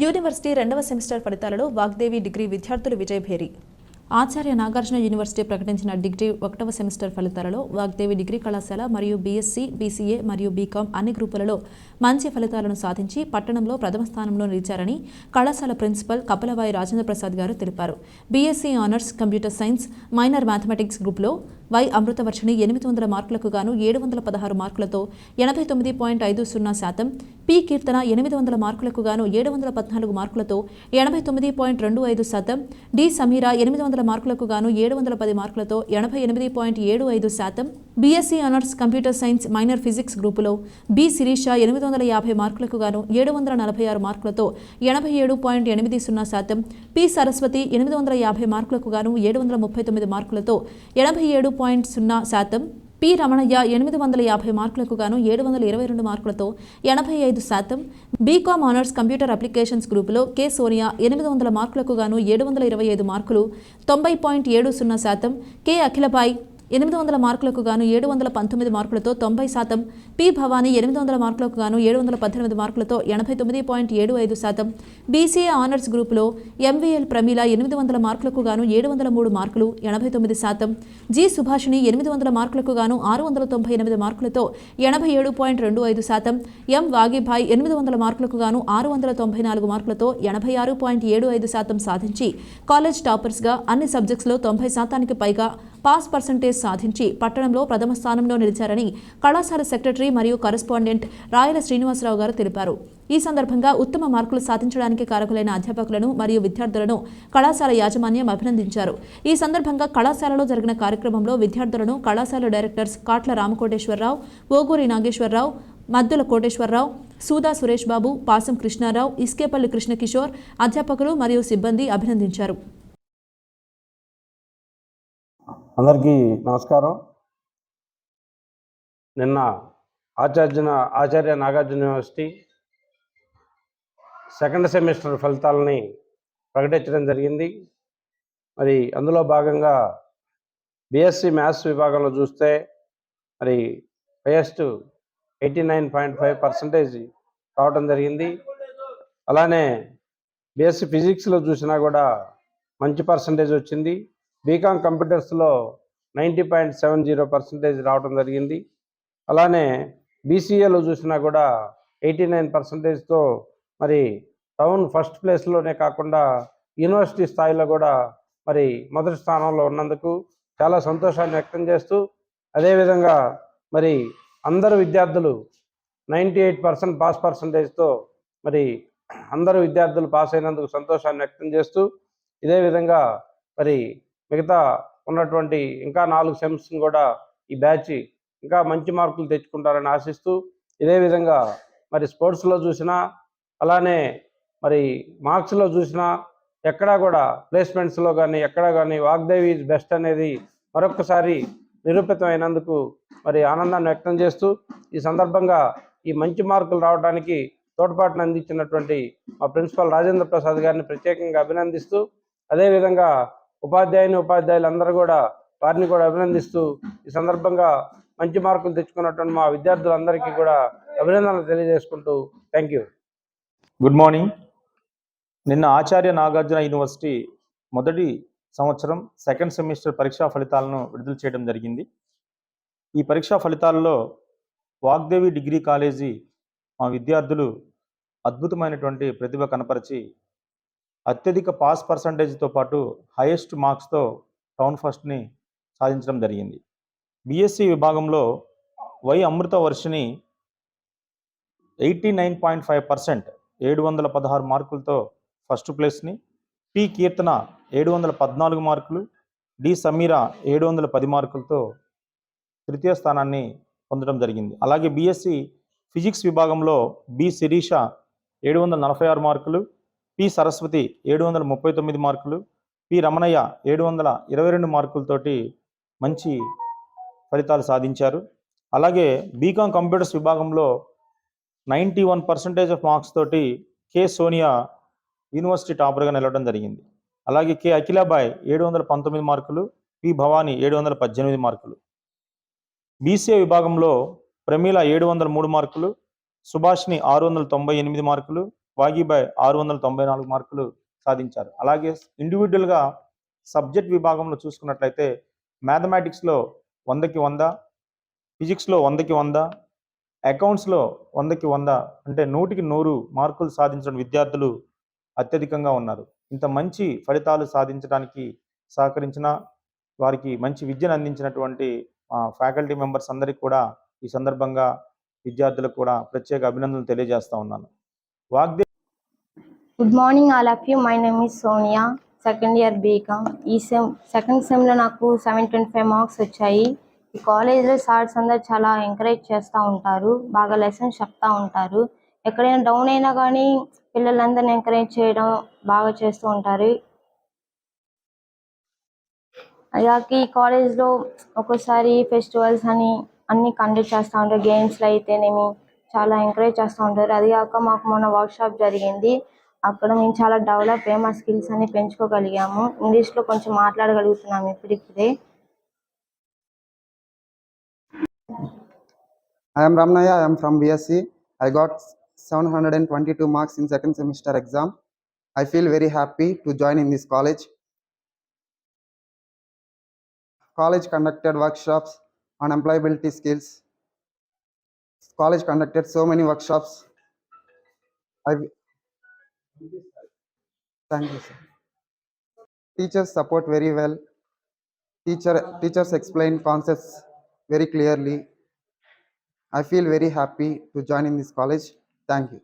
University రెండవ semester ఫలితాలలో Vagdevi degree విద్యార్థులు విజయభేరి. ఆచార్య నాగార్జున యూనివర్సిటీ ప్రకటించిన డిగ్రీ ఒకటవ సెమిస్టర్ ఫలితాలలో వాగ్దేవి డిగ్రీ కళాశాల మరియు బీఎస్సీ బీసీఏ మరియు బీకాం అన్ని గ్రూపులలో మంచి ఫలితాలను సాధించి పట్టణంలో ప్రథమ స్థానంలో నిలిచారని కళాశాల ప్రిన్సిపల్ కపలవాయి రాజేంద్ర ప్రసాద్ గారు తెలిపారు. BSc honours computer science minor mathematics గ్రూప్లో వై అమృతవర్షిణి ఎనిమిది వందల మార్కులకు గాను ఏడు వందల పదహారు మార్కులతో ఎనభై తొమ్మిది పాయింట్ ఐదు సున్నా శాతం పి కీర్తన ఎనిమిది వందల మార్కులకు గాను ఏడు వందల పద్నాలుగు మార్కులతో ఎనభై తొమ్మిది పాయింట్ రెండు ఐదు శాతం డి సమీరా ఎనిమిది వందల మార్కులకు గాను ఏడు వందల పది మార్కులతో ఎనభై ఎనిమిది పాయింట్ ఏడు ఐదు శాతం BSc honours computer science minor physics గ్రూపులో బి శిరీష ఎనిమిది వందల యాభై మార్కులకు గాను ఏడు వందల నలభై ఆరు మార్కులతో ఎనభై ఏడు పాయింట్ ఎనిమిది సున్నా శాతం పి సరస్వతి ఎనిమిది వందల యాభై మార్కులకు గాను ఏడు వందల ముప్పై తొమ్మిది మార్కులతో ఎనభై ఏడు పాయింట్ సున్నా శాతం పి రమణయ్య ఎనిమిది వందల యాభై మార్కులకు గాను ఏడు వందల ఇరవై రెండు మార్కులతో ఎనభై ఐదు శాతం. బీకామ్ ఆనర్స్ కంప్యూటర్ అప్లికేషన్స్ గ్రూపులో కె సోనియా ఎనిమిది వందల మార్కులకు గాను ఏడు వందల ఇరవై ఐదు మార్కులు తొంభై పాయింట్ ఏడు సున్నా శాతం. కె అఖిలబాయ్ ఎనిమిది వందల మార్కులకు గాను ఏడు వందల పంతొమ్మిది మార్కులతో తొంభై శాతం. పి భవానీ ఎనిమిది వందల మార్కులకు గాను ఏడు వందల పద్దెనిమిది మార్కులతో ఎనభై తొమ్మిది పాయింట్ ఏడు ఐదు శాతం. బీసీఏ ఆనర్స్ గ్రూపులో ఎంవీఎల్ ప్రమీల ఎనిమిది వందల మార్కులకు గాను ఏడు వందల మూడు మార్కులు ఎనభై తొమ్మిది శాతం. జి సుభాషిణి ఎనిమిది వందల మార్కులకు గాను ఆరు వందల తొంభై ఎనిమిది మార్కులతో ఎనభై ఏడు పాయింట్ రెండు ఐదు శాతం. ఎం వాగిభాయ్ ఎనిమిది వందల మార్కులకు గాను ఆరు వందల తొంభై నాలుగు మార్కులతో ఎనభై ఆరు పాయింట్ ఏడు ఐదు శాతం సాధించి కాలేజ్ టాపర్స్గా అన్ని సబ్జెక్ట్స్లో తొంభై శాతానికి పైగా పాస్ పర్సంటేజ్ సాధించి పట్టణంలో ప్రథమ స్థానంలో నిలిచారని కళాశాల సెక్రటరీ మరియు కరెస్పాండెంట్ రాయల శ్రీనివాసరావు గారు తెలిపారు. ఈ సందర్భంగా ఉత్తమ మార్కులు సాధించడానికి కారకులైన అధ్యాపకులను మరియు విద్యార్థులను కళాశాల యాజమాన్యం అభినందించారు. ఈ సందర్భంగా కళాశాలలో జరిగిన కార్యక్రమంలో విద్యార్థులను కళాశాల డైరెక్టర్స్ కాట్ల రామకోటేశ్వరరావు ఓగూరి నాగేశ్వరరావు మద్దుల కోటేశ్వరరావు సూదా సురేష్ బాబు పాసం కృష్ణారావు ఇస్కేపల్లి కృష్ణకిషోర్ అధ్యాపకులు మరియు సిబ్బంది అభినందించారు. అందరికీ నమస్కారం. నిన్న ఆచార్జున Acharya Nagarjuna university second semester ఫలితాలని ప్రకటించడం జరిగింది. మరి అందులో భాగంగా బిఎస్సి మ్యాథ్స్ విభాగంలో చూస్తే మరి highest eighty nine point five percentage రావడం జరిగింది. అలానే బిఎస్సి ఫిజిక్స్లో చూసినా కూడా మంచి పర్సంటేజ్ వచ్చింది. BCom కంప్యూటర్స్లో ninety point seven zero percentage రావడం జరిగింది. అలానే బీసీఏలో చూసినా కూడా ఎయిటీ నైన్ పర్సెంటేజ్తో మరి టౌన్ ఫస్ట్ ప్లేస్లోనే కాకుండా యూనివర్సిటీ స్థాయిలో కూడా మరి మొదటి స్థానంలో ఉన్నందుకు చాలా సంతోషాన్ని వ్యక్తం చేస్తూ అదేవిధంగా మరి అందరు విద్యార్థులు నైంటీ ఎయిట్ పర్సెంట్ పాస్ పర్సంటేజ్తో మరి అందరు విద్యార్థులు పాస్ అయినందుకు సంతోషాన్ని వ్యక్తం చేస్తూ ఇదే విధంగా మరి మిగతా ఉన్నటువంటి ఇంకా నాలుగు సెమ్స్ కూడా ఈ బ్యాచ్ ఇంకా మంచి మార్కులు తెచ్చుకుంటారని ఆశిస్తూ ఇదే విధంగా మరి స్పోర్ట్స్లో చూసినా అలానే మరి మార్క్స్లో చూసినా ఎక్కడా కూడా ప్లేస్మెంట్స్లో కానీ ఎక్కడా కానీ వాగ్దేవి ఈజ్ బెస్ట్ అనేది మరొకసారి నిరూపితమైనందుకు మరి ఆనందాన్ని వ్యక్తం చేస్తూ ఈ సందర్భంగా ఈ మంచి మార్కులు రావడానికి తోడ్పాటును అందించినటువంటి మా ప్రిన్సిపల్ రాజేంద్ర ప్రసాద్ గారిని ప్రత్యేకంగా అభినందిస్తూ అదేవిధంగా ఉపాధ్యాయుని ఉపాధ్యాయులందరూ కూడా వారిని కూడా అభినందిస్తూ ఈ సందర్భంగా మంచి మార్కులు తెచ్చుకున్నటువంటి మా విద్యార్థులందరికీ కూడా అభినందనలు తెలియజేసుకుంటూ థ్యాంక్ యూ. గుడ్ మార్నింగ్ నిన్న ఆచార్య నాగార్జున యూనివర్సిటీ మొదటి సంవత్సరం సెకండ్ సెమిస్టర్ పరీక్షా ఫలితాలను విడుదల చేయడం జరిగింది. ఈ పరీక్షా ఫలితాల్లో వాగ్దేవి డిగ్రీ కాలేజీ మా విద్యార్థులు అద్భుతమైనటువంటి ప్రతిభ కనపరిచి అత్యధిక పాస్ పర్సంటేజ్తో పాటు హైయెస్ట్ మార్క్స్తో టౌన్ ఫస్ట్ని సాధించడం జరిగింది. బీఎస్సీ విభాగంలో Y Amrutha Varshini eighty nine point five percent ఏడు వందల పదహారు మార్కులతో ఫస్ట్ ప్లేస్ని పి కీర్తన ఏడు వందల పద్నాలుగు మార్కులు డి సమీరా ఏడు వందల పది మార్కులతో తృతీయ స్థానాన్ని పొందడం జరిగింది. అలాగే బీఎస్సీ ఫిజిక్స్ విభాగంలో బి శిరీష ఏడు వందల నలభై ఆరు మార్కులు పి సరస్వతి ఏడు వందల ముప్పై తొమ్మిది మార్కులు పి రమణయ్య ఏడు వందల ఇరవై రెండు మార్కులతోటి మంచి ఫలితాలు సాధించారు. అలాగే బీకాం కంప్యూటర్స్ విభాగంలో ninety one percentage of marks తోటి కె సోనియా యూనివర్సిటీ టాపర్గా నిలవడం జరిగింది. అలాగే కె అఖిలాబాయ్ ఏడు వందల పంతొమ్మిది మార్కులు పి భవానీ ఏడు వందల పద్దెనిమిది మార్కులు. బీసీఏ విభాగంలో ప్రమీల ఏడు వందల మూడు మార్కులు సుభాష్ని ఆరు వందల తొంభై ఎనిమిది మార్కులు వాగీబాయ్ ఆరు వందల తొంభై నాలుగు మార్కులు సాధించారు. అలాగే ఇండివిజువల్గా సబ్జెక్ట్ విభాగంలో చూసుకున్నట్లయితే మ్యాథమెటిక్స్లో వందకి వంద ఫిజిక్స్లో వందకి వంద అకౌంట్స్లో వందకి వంద అంటే నూటికి నూరు మార్కులు సాధించిన విద్యార్థులు అత్యధికంగా ఉన్నారు. ఇంత మంచి ఫలితాలు సాధించడానికి సహకరించిన వారికి మంచి విద్యను అందించినటువంటి ఫ్యాకల్టీ మెంబర్స్ అందరికీ కూడా ఈ సందర్భంగా విద్యార్థులకు కూడా ప్రత్యేక అభినందనలు తెలియజేస్తా ఉన్నాను. వాగ్దే good morning all of you my name is Sonia second year BCom ఈ సెమ్ సెకండ్ సెమ్లో నాకు సెవెన్ ట్వంటీ ఫైవ్ మార్క్స్ వచ్చాయి. ఈ కాలేజ్లో సార్స్ అందరు చాలా ఎంకరేజ్ చేస్తూ ఉంటారు. బాగా లెసన్స్ చెప్తా ఉంటారు. ఎక్కడైనా డౌన్ అయినా కానీ పిల్లలందరిని ఎంకరేజ్ చేయడం బాగా చేస్తూ ఉంటారు. అలాగే ఈ కాలేజ్లో ఒక్కోసారి ఫెస్టివల్స్ అని అన్ని కండక్ట్ చేస్తూ ఉంటారు. గేమ్స్లో అయితేనేమి చాలా ఎంకరేజ్ చేస్తూ ఉంటారు. అది కాక మాకు మొన్న వర్క్షాప్ జరిగింది. అక్కడ మేము చాలా డెవలప్ అయ్యి మా స్కిల్స్ అన్ని పెంచుకోగలిగాము. ఇంగ్లీష్లో కొంచెం మాట్లాడగలుగుతున్నాము ఇప్పటికే I'm Ramnaiah I'm from BSc I got seven hundred and twenty two marks in second semester exam I feel very happy to join in this college college conducted workshops on employability skills College conducted so many workshops. I thank you, sir. Teachers support very well. Teacher teachers explain concepts very clearly. I feel very happy to join in this college. Thank you.